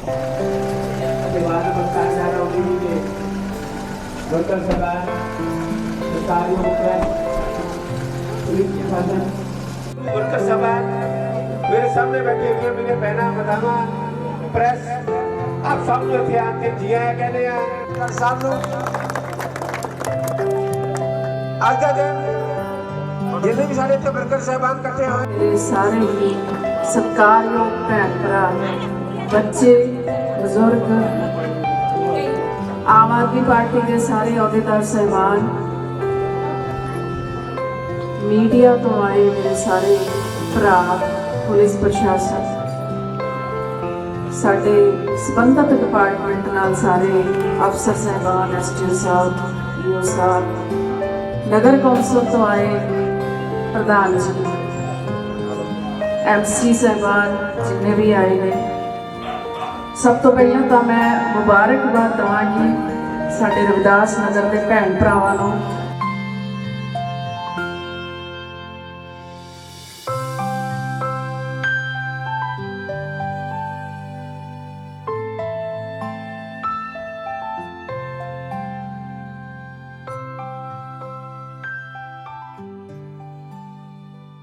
ਅਤੇ ਬਾਅਦ ਬੰਦਾ ਸਾਰਾ ਉਹਦੀ ਦੇ ਵਰਕਰ ਸਰਕਾਰ ਸਰਕਾਰੀ ਮੁਖਰ ਪੁਲਿਸ ਪ੍ਰਸ਼ਾਸਨ ਵਰਕਰ ਸਭਾ ਮੇਰੇ ਸਾਹਮਣੇ ਬੈਠੇ ਹੋਏ ਮੇਰੇ ਬਹਿਣਾ ਮਦਾਵਾ ਪ੍ਰੈਸ ਆਪ ਸਭ ਨੂੰ ਇੱਥੇ ਆ ਕੇ ਜੀ ਆਇਆਂ ਕਹਿੰਦੇ ਆ ਕਰ ਸਭ ਨੂੰ ਅੱਜ ਦਾ ਦਿਨ ਜਿੰਨੇ ਵੀ ਸਾਡੇ ਇੱਥੇ ਵਰਕਰ ਸਾਹਿਬਾਨ ਇਕੱਠੇ ਹੋਏ ਮੇਰੇ ਸਾਰੇ ਹੀ ਸਤਿਕਾਰਯੋਗ ਭੈਣ ਭਰਾ ਬੱਚੇ ਬਜ਼ੁਰਗ ਆਮ ਆਦਮੀ ਪਾਰਟੀ ਦੇ ਸਾਰੇ ਅਹੁਦੇਦਾਰ ਸਹਿਬਾਨ ਮੀਡੀਆ ਤੋਂ ਆਏ ਮੇਰੇ ਸਾਰੇ ਭਰਾ ਪੁਲਿਸ ਪ੍ਰਸ਼ਾਸਨ ਸਾਡੇ ਸਬੰਧਤ ਡਿਪਾਰਟਮੈਂਟ ਨਾਲ ਸਾਰੇ ਅਫਸਰ ਸਹਿਬਾਨ ਐਸਟੀਓ ਸਾਹਿਬ ਈਓ ਸਾਹਿਬ ਨਗਰ ਕੌਂਸਲ ਤੋਂ ਆਏ ਪ੍ਰਧਾਨ ਜੀ ਐਮਸੀ ਸਾਹਿਬਾਨ ਜਿੰਨੇ ਵੀ ਆਏ ਨੇ ਸਭ ਤੋਂ ਪਹਿਲਾਂ ਤਾਂ ਮੈਂ ਮੁਬਾਰਕਬਾਦ ਦਵਾਂਗੀ ਸਾਡੇ ਰਵਿਦਾਸ ਨਗਰ ਦੇ ਭੈਣ ਭਰਾਵਾਂ ਨੂੰ।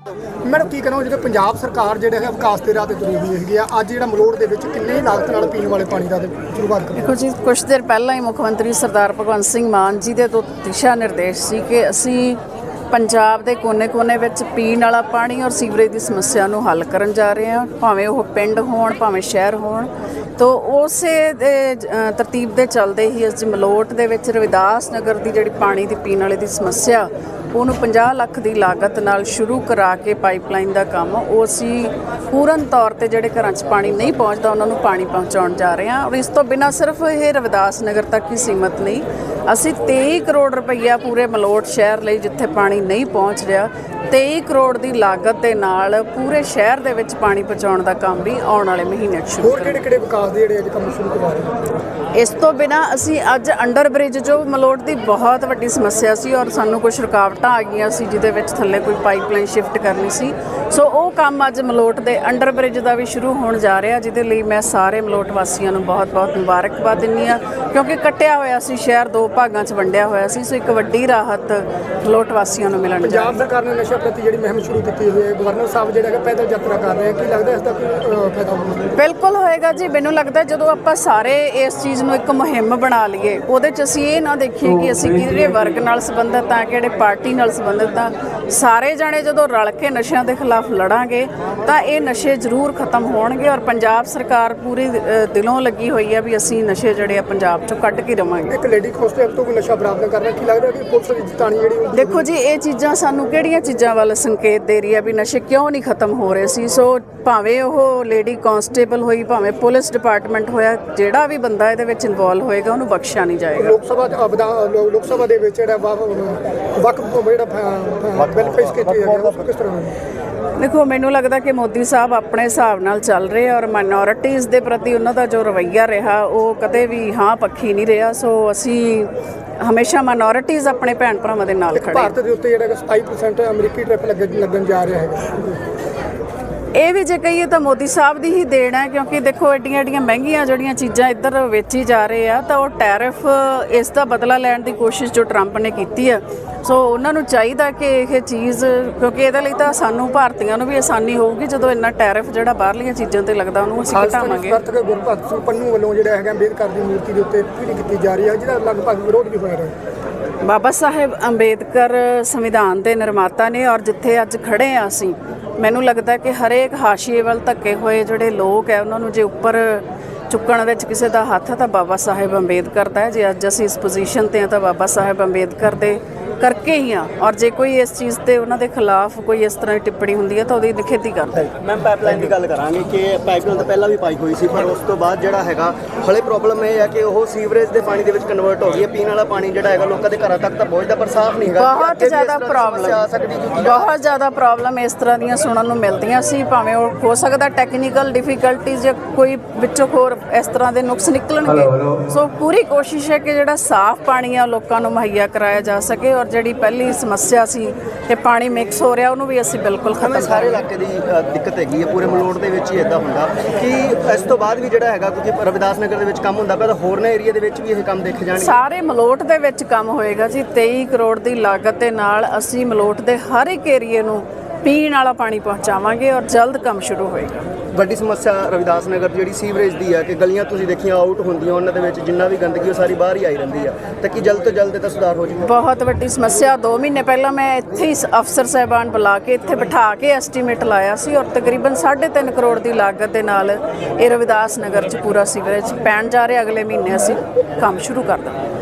ਮੈਡਮ, ਕੀ ਕਰਾਂ ਜਿਹੜੇ ਪੰਜਾਬ ਸਰਕਾਰ ਜਿਹੜੇ ਹੈ ਵਿਕਾਸ ਦੇ ਰਾਹ ਤੇ ਤੁਰੀ ਹੋਈ ਹੈਗੀ ਆ, ਅੱਜ ਜਿਹੜਾ ਮਲੋੜ ਦੇ ਵਿੱਚ ਕਿੰਨੇ ਲਾਗਤ ਨਾਲ ਪੀਣ ਵਾਲੇ ਪਾਣੀ ਦਾ ਸ਼ੁਰੂਆਤ ਕਰ। ਦੇਖੋ ਜੀ ਕੁਝ ਦੇਰ ਪਹਿਲਾਂ ਹੀ ਮੁੱਖ ਮੰਤਰੀ ਸਰਦਾਰ ਭਗਵੰਤ ਸਿੰਘ ਮਾਨ ਜੀ ਦੇ ਤੋਂ ਦਿਸ਼ਾ ਨਿਰਦੇਸ਼ ਸੀ ਕਿ ਅਸੀਂ ਪੰਜਾਬ ਦੇ ਕੋਨੇ-ਕੋਨੇ ਵਿੱਚ ਪੀਣ ਵਾਲਾ ਪਾਣੀ ਔਰ ਸੀਵਰੇਜ ਦੀ ਸਮੱਸਿਆ ਨੂੰ ਹੱਲ ਕਰਨ ਜਾ ਰਹੇ ਹਾਂ। ਭਾਵੇਂ ਉਹ ਪਿੰਡ ਹੋਣ ਭਾਵੇਂ ਸ਼ਹਿਰ ਹੋਣ। ਤੋ ਉਸੇ ਦੇ ਅ, ਤਰਤੀਬ ਦੇ ਚੱਲਦੇ ਹੀ ਅਸੀਂ ਮਲੋਟ ਦੇ ਵਿੱਚ ਰਵਿਦਾਸ ਨਗਰ ਦੀ ਜਿਹੜੀ ਪਾਣੀ ਦੀ ਪੀਣ ਵਾਲੇ ਦੀ ਸਮੱਸਿਆ ਉਹਨੂੰ 50 ਲੱਖ ਦੀ ਲਾਗਤ ਨਾਲ ਸ਼ੁਰੂ ਕਰਾ ਕੇ ਪਾਈਪਲਾਈਨ ਦਾ ਕੰਮ ਉਹ ਅਸੀਂ ਪੂਰਨ ਤੌਰ ਤੇ ਜਿਹੜੇ ਘਰਾਂ 'ਚ ਪਾਣੀ ਨਹੀਂ ਪਹੁੰਚਦਾ ਉਹਨਾਂ ਨੂੰ ਪਾਣੀ ਪਹੁੰਚਾਉਣ ਜਾ ਰਹੇ ਹਾਂ। ਔਰ ਇਸ ਤੋਂ ਬਿਨਾ ਸਿਰਫ ਇਹ ਰਵਿਦਾਸ ਨਗਰ ਤੱਕ ਹੀ ਸੀਮਤ ਨਹੀਂ। ਅਸੀਂ 23 ਕਰੋੜ ਰੁਪਈਆ ਪੂਰੇ ਮਲੋਟ ਸ਼ਹਿਰ ਲਈ ਜਿੱਥੇ ਪਾਣੀ ਨਹੀਂ ਪਹੁੰਚ ਰਿਹਾ 23 ਕਰੋੜ ਦੀ ਲਾਗਤ ਦੇ ਨਾਲ ਪੂਰੇ ਸ਼ਹਿਰ ਦੇ ਵਿੱਚ ਪਾਣੀ ਪਹੁੰਚਾਉਣ ਦਾ ਕੰਮ ਵੀ ਆਉਣ ਵਾਲੇ ਮਹੀਨੇ 'ਚ ਸ਼ੁਰੂ ਹੋਰ ਕਿਹੜੇ ਕਿਹੜੇ ਵਿਕਾਸ ਦੇ ਜਿਹੜੇ ਅੱਜ ਕੰਮ ਸ਼ੁਰੂ ਕਰਵਾ ਰਹੇ ਹੋ ਇਸ ਤੋਂ ਬਿਨਾ ਅਸੀਂ ਅੱਜ ਅੰਡਰ ਬ੍ਰਿਜ ਜੋ ਮਲੋਟ ਦੀ ਬਹੁਤ ਵੱਡੀ ਸਮੱਸਿਆ ਸੀ ਔਰ ਸਾਨੂੰ ਕੁਝ ਰੁਕਾਵਟਾਂ ਆ ਗਈਆਂ ਸੀ ਜਿਹਦੇ ਵਿੱਚ ਥੱਲੇ ਕੋਈ ਪਾਈਪਲਾਈਨ ਸ਼ਿਫਟ ਕਰਨੀ ਸੀ। ਸੋ ਉਹ ਕੰਮ ਅੱਜ ਮਲੋਟ ਦੇ ਅੰਡਰ ਬ੍ਰਿਜ ਦਾ ਵੀ ਸ਼ੁਰੂ ਹੋਣ ਜਾ ਰਿਹਾ ਜਿਹਦੇ ਲਈ ਮੈਂ ਸਾਰੇ ਮਲੋਟ ਵਾਸੀਆਂ ਨੂੰ ਬਹੁਤ-ਬਹੁਤ ਮੁਬਾਰਕਬਾਦ ਦਿੰਦੀ ਆ ਕਿਉਂਕਿ ਕੱਟਿਆ ਹੋਇਆ ਸੀ ਸ਼ਹਿਰ ਦੋ ਭਾਗਾਂ 'ਚ ਵੰਡਿਆ ਹੋਇਆ ਸੀ ਸੋ ਇੱਕ ਵੱਡੀ ਰਾਹਤ ਮਲੋਟ ਵਾਸੀਆਂ ਨੂੰ ਮਿਲਣ ਜਾ ਰਹੀ ਪੰਜਾਬ ਸਰਕਾਰ ਨੇ ਨਸ਼ਾ ਪ੍ਰਤੀ ਜਿਹੜੀ ਮੁਹਿੰਮ ਸ਼ੁਰੂ ਕੀਤੀ ਹੋਈ ਹੈ ਗਵਰਨਰ ਸਾਹਿਬ ਜਿਹੜਾ ਹੈਗਾ ਪੈਦਲ ਯਾਤਰਾ ਕਰ ਰਹੇ ਆ ਕੀ ਲੱਗਦਾ ਇਸ ਦਾ ਕੋਈ ਫਾਇਦਾ ਹੋਊਗਾ? ਬਿਲਕੁਲ ਹੋਏਗਾ ਜੀ ਮੈਨੂੰ ਲੱਗਦਾ ਜਦੋਂ ਆਪਾਂ ਸਾਰੇ ਇਸ ਚੀਜ਼ ਨੂੰ ਇੱਕ ਮੁਹਿੰਮ ਬਣਾ ਲਈਏ ਉਹਦੇ 'ਚ ਅਸੀਂ ਇਹ ਨਾ ਦੇਖੀਏ ਕਿ ਅਸੀਂ ਕਿਹੜੇ ਵਰਗ ਨਾਲ ਸੰਬੰਧਿਤ ਆ ਕਿਹੜੇ ਪਾਰਟੀ ਨਾਲ ਸੰਬੰਧਿਤ ਆ ਸਾਰੇ ਜਾਣੇ ਜਦੋਂ ਰਲ ਕੇ ਨਸ਼ਿਆਂ ਦੇ ਖਿਲਾਫ ਲੜਾਂਗੇ ਤਾਂ ਇਹ ਨਸ਼ੇ ਜ਼ਰੂਰ ਖਤਮ ਹੋਣਗੇ ਔਰ ਪੰਜਾਬ ਸਰਕਾਰ ਪੂਰੀ ਦਿਲੋਂ ਲੱਗੀ ਹੋਈ ਆ ਵੀ ਅਸੀਂ ਨਸ਼ੇ ਜਿਹੜੇ ਆ ਪੰਜਾਬ 'ਚੋਂ ਕੱਢ ਕੇ ਰਵਾਂਗੇ ਇੱਕ ਲੇਡੀ ਕਾਂਸਟੇਬਲ ਤੋਂ ਕੋਈ ਨਸ਼ਾ ਬਰਾਮਦ ਕਰਨਾ ਕੀ ਲੱਗਦਾ ਕਿ ਪੁਲਿਸ ਦੀ ਜਿਤਾਣੀ ਜਿਹੜੀ ਦੇਖੋ ਜੀ ਇਹ ਚੀਜ਼ਾਂ ਸਾਨੂੰ ਕਿਹੜੀਆਂ ਚੀਜ਼ਾਂ ਵੱਲ ਸੰਕੇਤ ਦੇ ਰਹੀ ਹੈ ਵੀ ਨਸ਼ੇ ਕਿਉਂ ਨਹੀਂ ਖਤਮ ਹੋ ਰਹੇ ਸੀ? ਸੋ ਭਾਵੇਂ ਉਹ ਲੇਡੀ ਕਾਂਸਟੇਬਲ ਹੋਈ ਭਾਵੇਂ ਪੁਲਿਸ ਡਿਪਾਰਟਮੈਂਟ ਹੋਇਆ ਜਿਹੜਾ ਵੀ ਬੰਦਾ ਇਹਦੇ ਵਿੱਚ ਇਨਵੋਲਵ ਹੋਏਗਾ ਉਹਨੂੰ ਬਖਸ਼ਿਆ ਨਹੀਂ ਜਾਏਗਾ। ਲੋਕ ਸਭਾ ਚ ਅਬਦਾ- ਲੋ- ਲੋਕ ਸਭਾ ਦੇ ਵਿੱਚ ਜਿਹੜਾ ਵਕ ਜਿਹੜਾ ਪੇਸ਼ ਕੀਤਾ ਨੂੰ ਕਿਸ ਤਰ੍ਹਾਂ? ਦੇਖੋ ਮੈਨੂੰ ਲੱਗਦਾ ਕਿ ਮੋਦੀ ਸਾਹਿਬ ਆਪਣੇ ਹਿਸਾਬ ਨਾਲ ਚੱਲ ਰਹੇ ਔਰ ਮਾਈਨੋਰਿਟੀਜ਼ ਦੇ ਪ੍ਰਤੀ ਉਹਨਾਂ ਦਾ ਜੋ ਰਵੱਈਆ ਰਿਹਾ ਉਹ ਕਦੇ ਵੀ ਹਾਂ ਪੱਖੀ ਨਹੀਂ ਰਿਹਾ ਸੋ ਅਸੀਂ ਹਮੇਸ਼ਾ ਮਾਈਨੋਰਿਟੀਜ਼ ਆਪਣੇ ਭੈਣ ਭਰਾਵਾਂ ਦੇ ਨਾਲ ਖੜੇ ਹਾਂ। ਭਾਰਤ ਦੇ ਉੱਤੇ ਜਿਹੜਾ ਹੈਗਾ 27% ਅਮਰੀਕੀ ਟ੍ਰਿਪ ਲੱਗਣ ਲੱਗਣ ਜਾ ਰਿਹਾ ਹੈਗਾ ਇਹ ਵੀ ਜੇ ਕਹੀਏ ਤਾਂ ਮੋਦੀ ਸਾਹਿਬ ਦੀ ਹੀ ਦੇਣ ਹੈ ਕਿਉਂਕਿ ਦੇਖੋ ਐਡੀਆਂ ਐਡੀਆਂ ਮਹਿੰਗੀਆਂ ਜਿਹੜੀਆਂ ਚੀਜ਼ਾਂ ਇੱਧਰ ਵੇਚੀ ਜਾ ਰਹੇ ਆ ਤਾਂ ਉਹ ਟੈਰਿਫ ਇਸ ਦਾ ਬਦਲਾ ਲੈਣ ਦੀ ਕੋਸ਼ਿਸ਼ ਜੋ ਟਰੰਪ ਨੇ ਕੀਤੀ ਆ ਸੋ ਉਹਨਾਂ ਨੂੰ ਚਾਹੀਦਾ ਕਿ ਇਹ ਚੀਜ਼ ਕਿਉਂਕਿ ਇਹਦੇ ਲਈ ਤਾਂ ਸਾਨੂੰ ਭਾਰਤੀਆਂ ਨੂੰ ਵੀ ਆਸਾਨੀ ਹੋਊਗੀ ਜਦੋਂ ਇੰਨਾ ਟੈਰਿਫ ਜਿਹੜਾ ਬਾਹਰਲੀਆਂ ਚੀਜ਼ਾਂ ਤੇ ਲੱਗਦਾ ਉਹਨੂੰ ਅਸੀਂ ਘਟਾਵਾਂਗੇ। ਨਿਸਤਰਥਕ ਗੁਰਭਗਤ ਸਿੰਘ ਪੰਨੂ ਵੱਲੋਂ ਜਿਹੜਾ ਹੈਗਾ ਅੰਬੇਦਕਰ ਦੀ ਮੂਰਤੀ ਦੇ ਉੱਤੇ ਪੀੜੀ ਕੀਤੀ ਜਾ ਰਹੀ ਹੈ ਜਿਹਦਾ ਲਗਭਗ ਵਿਰੋਧ ਵੀ ਹੋਇਆ ਰਿਹਾ। ਬਾਬਾ ਸਾਹਿਬ ਅੰਬੇਦਕਰ ਸੰਵਿਧਾਨ ਦੇ ਨਿਰਮਾਤਾ ਨੇ ਔਰ ਜਿੱਥੇ ਅੱਜ ਖੜੇ ਆ ਅਸੀਂ ਮੈਨੂੰ ਲੱਗਦਾ ਕਿ ਹਰੇਕ ਹਾਸ਼ੀਏ ਵੱਲ ਧੱਕੇ ਹੋਏ ਜਿਹੜੇ ਲੋਕ ਹੈ, ਉਹਨਾਂ ਨੂੰ ਜੇ ਉੱਪਰ ਚੁੱਕਣ ਵਿੱਚ ਕਿਸੇ ਦਾ ਹੱਥ ਹੈ ਤਾਂ ਬਾਬਾ ਸਾਹਿਬ ਅੰਬੇਦਕਰ ਦਾ ਹੈ। ਜੇ ਅੱਜ ਅਸੀਂ ਇਸ ਪੋਜੀਸ਼ਨ ਤੇ ਆ ਤਾਂ ਬਾਬਾ ਸਾਹਿਬ ਅੰਬੇਦਕਰ ਦੇ ਕਰਕੇ ਹੀ ਆ। ਔਰ ਜੇ ਕੋਈ ਇਸ ਚੀਜ਼ ਤੇ ਉਹਨਾਂ ਦੇ ਖਿਲਾਫ ਕੋਈ ਇਸ ਤਰ੍ਹਾਂ ਦੀ ਟਿੱਪਣੀ ਹੁੰਦੀ ਹੈ ਤਾਂ ਉਹਦੀ ਨਿਖੇਧੀ ਕਰਦੇ ਮੈਮ ਪਾਈਪਲਾਈਨ ਦੀ ਗੱਲ ਕਰਾਂਗੇ ਕਿ ਪਾਈਪਲਾਈਨ ਤਾਂ ਪਹਿਲਾਂ ਵੀ ਪਾਈ ਹੋਈ ਸੀ ਪਰ ਉਸ ਤੋਂ ਬਾਅਦ ਜਿਹੜਾ ਹੈਗਾ ਹਲੇ ਪ੍ਰੋਬਲਮ ਇਹ ਹੈ ਕਿ ਉਹ ਸੀਵਰੇਜ ਦੇ ਪਾਣੀ ਦੇ ਵਿੱਚ ਕਨਵਰਟ ਹੋ ਗਈ ਹੈ। ਪੀਣ ਵਾਲਾ ਪਾਣੀ ਜਿਹੜਾ ਹੈਗਾ ਲੋਕਾਂ ਦੇ ਘਰਾਂ ਤੱਕ ਤਾਂ ਪਹੁੰਚਦਾ ਪਰ ਸਾਫ਼ ਨਹੀਂ ਹੈਗਾ। ਬਹੁਤ ਜ਼ਿਆਦਾ ਪ੍ਰੋਬਲਮ ਕਿਉਂਕਿ ਬਹੁਤ ਜ਼ਿਆਦਾ ਪ੍ਰੋਬਲਮ ਇਸ ਤਰ੍ਹਾਂ ਦੀਆਂ ਸੁਣਨ ਨੂੰ ਮਿਲਦੀਆਂ ਸੀ। ਭਾਵੇਂ ਉਹ ਹੋ ਸਕਦਾ ਟੈਕਨੀਕਲ ਡਿਫਿਕਲਟੀਜ਼ ਜਾਂ ਕੋਈ ਵਿੱਚੋਂ ਹੋਰ ਇਸ ਤਰ੍ਹਾਂ ਦੇ ਨੁਕਸ ਨਿਕਲਣਗੇ। ਸੋ ਪੂਰੀ ਕੋਸ਼ਿਸ਼ ਹੈ ਕਿ ਜਿਹੜਾ ਸਾਫ਼ ਪਾਣੀ ਆ ਲੋਕਾਂ ਨੂੰ ਮੁਹੱਈਆ ਕਰਾਇਆ ਜਾ ਸਕੇ। ਔਰ ਜਿਹੜੀ ਪਹਿਲੀ ਸਮੱਸਿਆ ਸੀ ਕਿ ਪਾਣੀ ਮਿਕਸ ਹੋ ਰਿਹਾ ਉਹਨੂੰ ਵੀ ਅਸੀਂ ਬਿਲਕੁਲ ਖਤਮ ਸਾਰੇ ਇਲਾਕੇ ਦੀ ਦਿੱਕਤ ਹੈਗੀ ਹੈ ਪੂਰੇ ਮਲੋਟ ਦੇ ਵਿੱਚ ਹੀ ਇਦਾਂ ਹੁੰਦਾ। ਕਿ ਇਸ ਤੋਂ ਬਾਅਦ ਵੀ ਜਿਹੜਾ ਹੈਗਾ ਕਿਉਂਕਿ ਰਵਿਦਾਸ ਨਗਰ ਦੇ ਵਿੱਚ ਕੰਮ ਹੁੰਦਾ ਪਿਆ ਤਾਂ ਹੋਰਨਾਂ ਏਰੀਆ ਦੇ ਵਿੱਚ ਵੀ ਇਹ ਕੰਮ ਦੇਖੇ ਜਾਣਗੇ? ਸਾਰੇ ਮਲੋਟ ਦੇ ਵਿੱਚ ਕੰਮ ਹੋਏਗਾ ਜੀ 23 ਕਰੋੜ ਦੀ ਲਾਗਤ ਦੇ ਨਾਲ ਅਸੀਂ ਮਲੋਟ ਦੇ ਹਰ ਇੱਕ ਏਰੀਏ ਨੂੰ ਪੀਣ ਵਾਲਾ ਪਾਣੀ ਪਹੁੰਚਾਵਾਂਗੇ ਔਰ ਜਲਦ ਕੰਮ ਸ਼ੁਰੂ ਹੋਏਗਾ। ਵੱਡੀ ਸਮੱਸਿਆ ਰਵਿਦਾਸ ਨਗਰ ਦੀ ਜਿਹੜੀ ਸੀਵਰੇਜ ਦੀ ਹੈ ਕਿ ਗਲੀਆਂ ਤੁਸੀਂ ਦੇਖੀਆਂ ਆਊਟ ਹੁੰਦੀਆਂ ਉਹਨਾਂ ਦੇ ਵਿੱਚ ਜਿੰਨਾ ਵੀ ਗੰਦਗੀ ਉਹ ਸਾਰੀ ਬਾਹਰ ਹੀ ਆਈ ਰਹਿੰਦੀ ਆ। ਤਾਂ ਕਿ ਜਲਦ ਤੋਂ ਜਲਦ ਇਹਦਾ ਸੁਧਾਰ ਹੋ ਜਾਵੇ। ਬਹੁਤ ਵੱਡੀ ਸਮੱਸਿਆ। 2 ਮਹੀਨੇ ਪਹਿਲਾਂ ਮੈਂ ਇੱਥੇ ਹੀ ਅਫਸਰ ਸਾਹਿਬਾਨ ਬੁਲਾ ਕੇ ਇੱਥੇ ਬਿਠਾ ਕੇ ਐਸਟੀਮੇਟ ਲਾਇਆ ਸੀ ਔਰ ਤਕਰੀਬਨ 3.5 ਕਰੋੜ ਦੀ ਲਾਗਤ ਦੇ ਨਾਲ ਇਹ ਰਵਿਦਾਸ ਨਗਰ ਚ ਪੂਰਾ ਸੀਵਰੇਜ ਪੈਣ ਜਾ ਰਿਹਾ। ਅਗਲੇ ਮਹੀਨੇ ਅਸੀਂ ਕੰਮ ਸ਼ੁਰੂ ਕਰ ਦਾਂਗੇ।